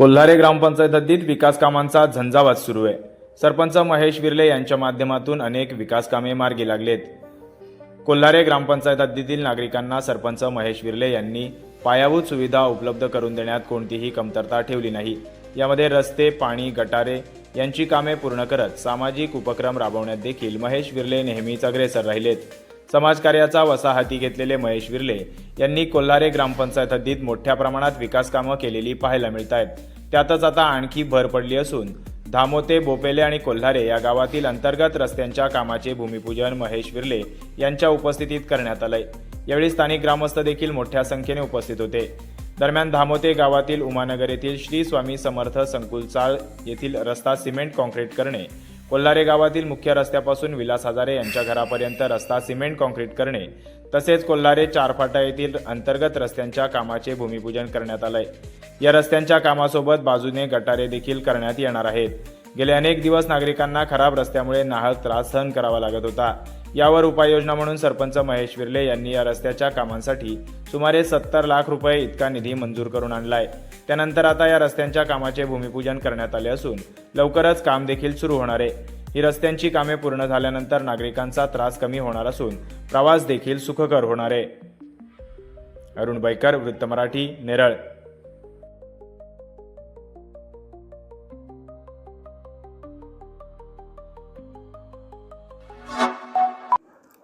कोल्हारे ग्रामपंचायत हद्दीत विकास कामांचा झंझावात सुरू आहे. सरपंच महेश विर्ले यांच्या माध्यमातून अनेक विकास कामे मार्गी लागलेत. कोल्हारे ग्रामपंचायत हद्दीतील नागरिकांना सरपंच महेश विर्ले यांनी पायाभूत सुविधा उपलब्ध करून देण्यात कोणतीही कमतरता ठेवली नाही. यामध्ये रस्ते पाणी गटारे यांची कामे पूर्ण करत सामाजिक उपक्रम राबवण्यात देखील महेश विर्ले नेहमीच अग्रेसर राहिलेत. समाजकार्याचा वसा हाती घेतलेले महेश विर्ले यांनी कोल्हारे ग्रामपंचायत हद्दीत मोठ्या प्रमाणात विकास कामं केलेली पाहायला मिळत आहेत त्यातच आता आणखी भर पडली असून धामोते बोपेले आणि कोल्हारे या गावातील अंतर्गत रस्त्यांच्या कामाचे भूमिपूजन महेश विर्ले यांच्या उपस्थितीत करण्यात आलंय. यावेळी स्थानिक ग्रामस्थ देखील मोठ्या संख्येने उपस्थित होते. दरम्यान धामोते गावातील उमानगर येथील श्री स्वामी समर्थ संकुलचाळ येथील रस्ता सिमेंट कॉन्क्रीट करणे कोल्हारे गावातील मुख्य रस्त्यापासून विलास हजारे यांच्या घरापर्यंत रस्ता सिमेंट कॉन्क्रीट करणे तसेच कोल्हारे चारफाटा येथील अंतर्गत रस्त्यांच्या कामाचे भूमिपूजन करण्यात आलंय. या रस्त्यांच्या कामासोबत बाजूने गटारे देखील करण्यात येणार आहेत. गेले अनेक दिवस नागरिकांना खराब रस्त्यामुळे नाहक त्रास सहन करावा लागत होता. यावर उपाययोजना म्हणून सरपंच महेश विर्ले यांनी या रस्त्याच्या कामांसाठी सुमारे सत्तर लाख रुपये इतका निधी मंजूर करून आणलाय. त्यानंतर आता या रस्त्यांच्या कामाचे भूमिपूजन करण्यात आले असून लवकरच काम देखील सुरू होणार आहे. ही रस्त्यांची कामे पूर्ण झाल्यानंतर नागरिकांचा त्रास कमी होणार असून प्रवास देखील सुखकर होणार आहे. अरुण बैकर वृत्त मराठी नेरळ.